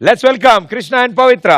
Let's welcome Krishna and Pavitra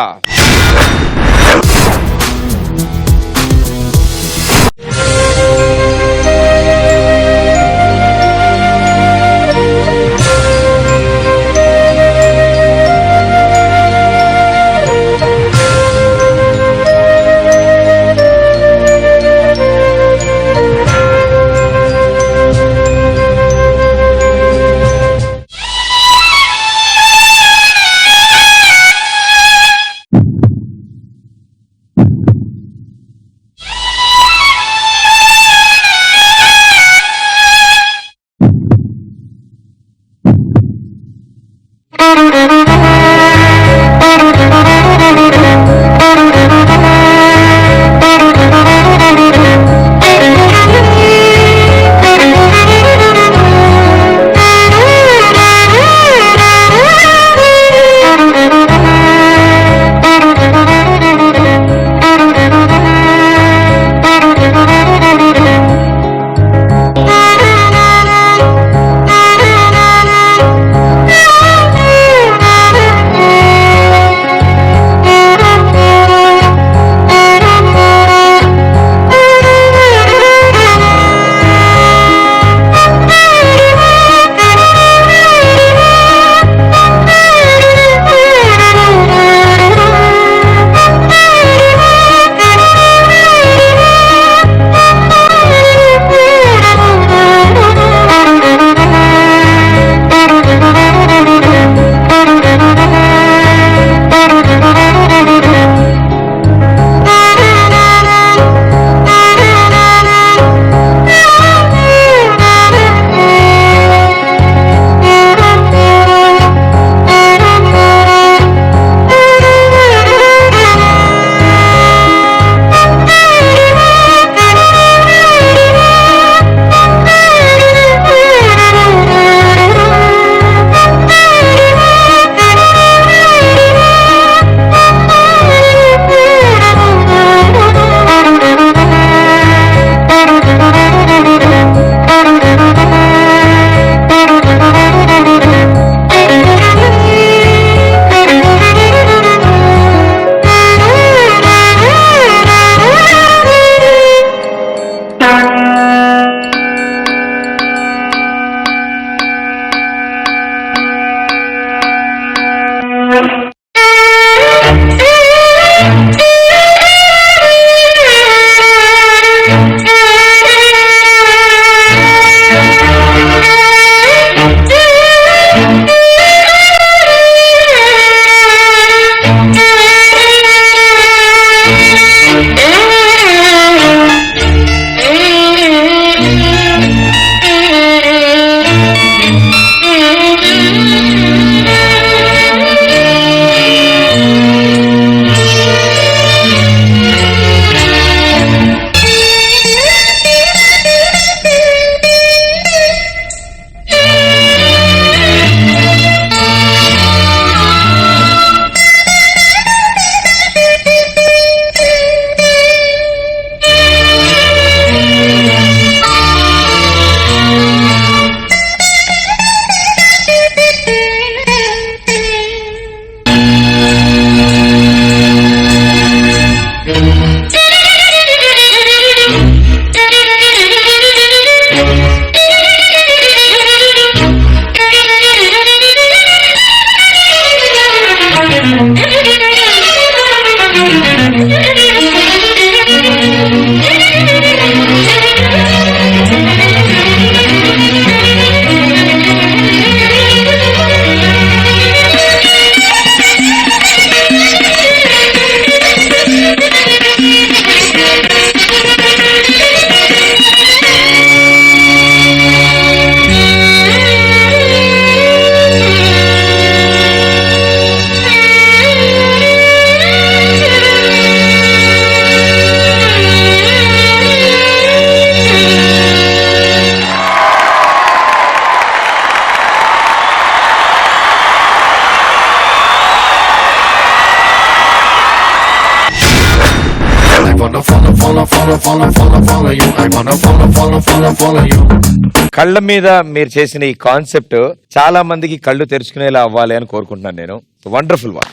కళ్ళ మీద మీరు చేసిన ఈ కాన్సెప్ట్ చాలా మందికి కళ్ళు తెరుచుకునేలా అవ్వాలి అని కోరుకుంటున్నాను నేను. వండర్ఫుల్ వాచ్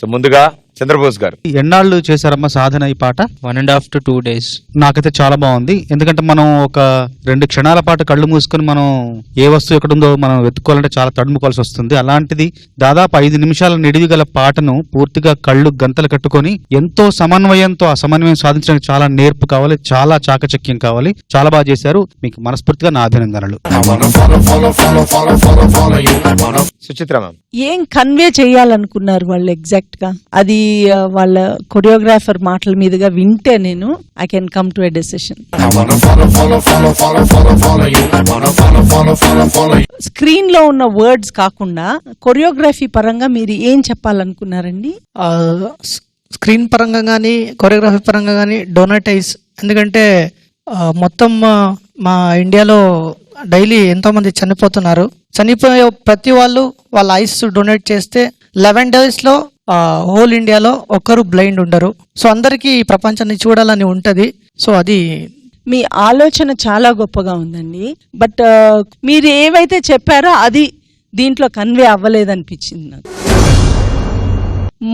సో ముందుగా చంద్రబోస్ గారు. ఎన్నాళ్ళు చేశారమ్మా సాధన ఈ పాట? One and half to two days. నాకైతే చాలా బాగుంది. ఎందుకంటే మనం ఒక రెండు క్షణాల పాటు కళ్ళు మూసుకొని మనం ఏ వస్తువు ఎక్కడ ఉందో మనం వెతుక్కోవాలంటే చాలా తడుముకోవాల్సి వస్తుంది. అలాంటిది దాదాపు ఐదు నిమిషాల నిడివి గల పాటను పూర్తిగా కళ్ళు గంతలు కట్టుకొని ఎంతో సమన్వయంతో ఆ సమన్వయం సాధించడానికి చాలా నేర్పు కావాలి చాలా చాకచక్యం కావాలి. చాలా బాగా చేశారు. మీకు మనస్ఫూర్తిగా నా అభినందనలు. సుచిత్ర ఏం కన్వే చేయాలనుకున్నారు వాళ్ళు ఎగ్జాక్ట్గా అది వాళ్ళ కొరియోగ్రాఫర్ మాటల మీదుగా వింటే నేను I can come to a decision స్క్రీన్లో ఉన్న వర్డ్స్ కాకుండా కొరియోగ్రఫీ పరంగా మీరు ఏం చెప్పాలనుకున్నారండి? స్క్రీన్ పరంగా కానీ కొరియోగ్రఫీ పరంగా కానీ డొనటైజ్ ఎందుకంటే మొత్తం మా ఇండియాలో డైలీ ఎంతో మంది చనిపోతున్నారు. చనిపోయే ప్రతి వాళ్ళు వాళ్ళ ఐస్ డొనేట్ చేస్తే లెవెన్ డేస్లో హోల్ ఇండియాలో ఒక్కరు బ్లైండ్ ఉండరు. సో అందరికీ ఈ ప్రపంచాన్ని చూడాలని ఉంటది. సో అది మీ ఆలోచన చాలా గొప్పగా ఉందండి. బట్ మీరు ఏవైతే చెప్పారో అది దీంట్లో కన్వే అవ్వలేదనిపించింది నాకు.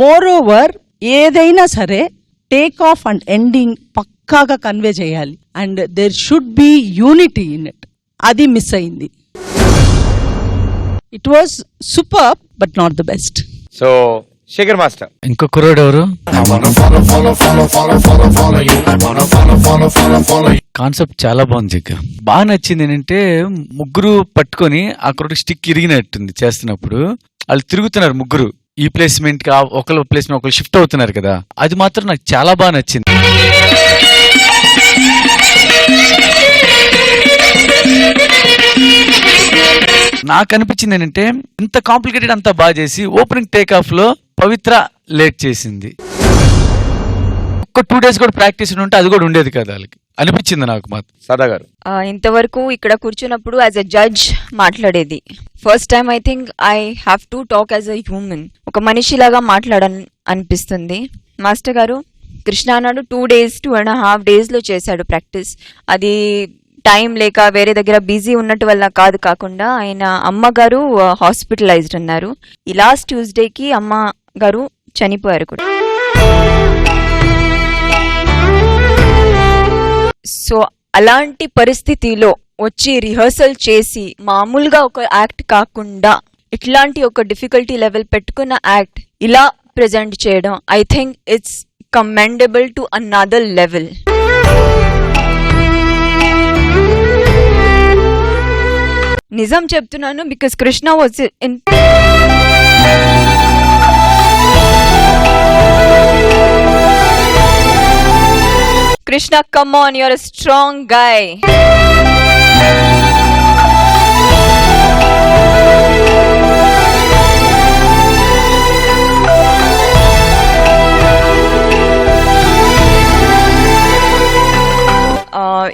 మోర్ ఓవర్ ఏదైనా సరే టేక్ ఆఫ్ అండ్ ఎండింగ్ పక్కాగా కన్వే చేయాలి. And there should be unity in it అది మిస్ అయింది. It was super but not the best so Sekhar master. ఇంకో కుర్రోడు ఎవరు? కాన్సెప్ట్ చాలా బాగుంది జగ్గ. బాగా నచ్చింది ఏంటంటే ముగ్గురు పట్టుకొని అక్కడ స్టిక్ ఇరిగినట్టుంది చేస్తున్నప్పుడు. వాళ్ళు తిరుగుతున్నారు ముగ్గురు. ఈ ప్లేస్మెంట్కి ఒకళ్ళ ప్లేస్మెంట్ ఒకళ్ళు షిఫ్ట్ అవుతున్నారు కదా. అది మాత్రం నాకు చాలా బాగా నచ్చింది. నాకు అనిపించింది ఏంటంటే ఇంత కాంప్లికేటెడ్ అంతా బాగా చేసి ఓపెనింగ్ టేక్ ఆఫ్లో పవిత్ర లేట్ చేసింది. ఒక్క టూ డేస్ కూడా ప్రాక్టీస్ ఉంటే అది కూడా ఉండేది కదా వాళ్ళకి. అనిపించింది నాకు మాత్రం. సదా గారు. ఆ, ఇంతవరకు ఇక్కడ కూర్చున్నప్పుడు యాజ్ ఎ జడ్జ్ మాట్లాడేది. First time I think I have to talk as a human ఒక మనిషిలాగా మాట్లాడని అనిపిస్తుంది. మాస్టర్ గారు కృష్ణ అన్నాడు two days two and half డేస్లో చేశాడు ప్రాక్టీస్ అది టైం లేక వేరే దగ్గర బిజీ ఉన్నట్టు వల్ల కాదు కాకుండా ఆయన అమ్మగారు హాస్పిటలైజ్డ్ ఉన్నారు. ఈ లాస్ట్ ట్యూస్డేకి అమ్మ గారు చనిపోయారు కూడా. సో అలాంటి పరిస్థితిలో వచ్చి రిహర్సల్ చేసి మామూలుగా ఒక యాక్ట్ కాకుండా ఇట్లాంటి ఒక డిఫికల్టీ లెవెల్ పెట్టుకున్న యాక్ట్ ఇలా ప్రెజెంట్ చేయడం I think it's commendable to another level నిజం చెప్తున్నాను because Krishna was in Krishna come your strong guy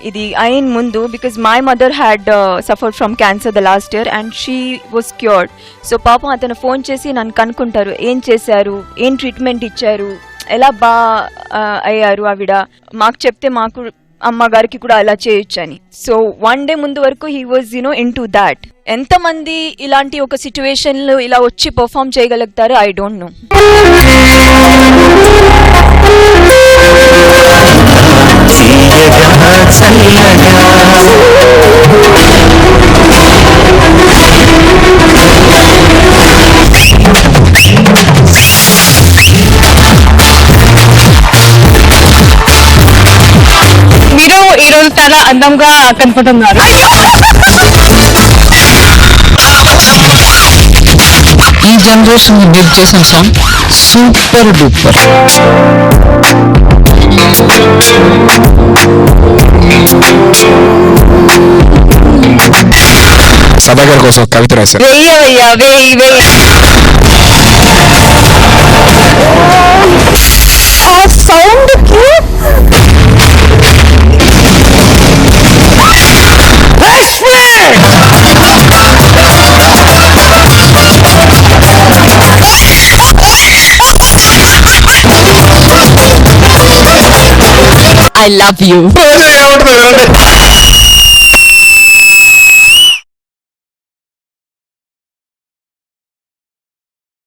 ఇది అయిన ముందు because my mother had suffer from cancer the last year and she was cured so పాపం అతను phone చేసి నన్ను కనుక్కుంటారు. ఏం చేశారు? ఏం ట్రీట్మెంట్ ఇచ్చారు? ఎలా బా అయ్యారు ఆవిడ? మాకు చెప్తే మాకు అమ్మగారికి కూడా అలా చేయొచ్చు అని సో వన్ డే ముందు వరకు he was you know into that ఎంతమంది ఇలాంటి ఒక సిచ్యువేషన్లో ఇలా వచ్చి పర్ఫామ్ చేయగలుగుతారో ఐ డోంట్ నో మీరు ఈ రోజు చాలా అందంగా కనపడుతున్నారు. ఈ జనరేషన్ బిల్డ్ చేసిన song super duper Sabe qué cosa, capítulo 13. Baby. I love you.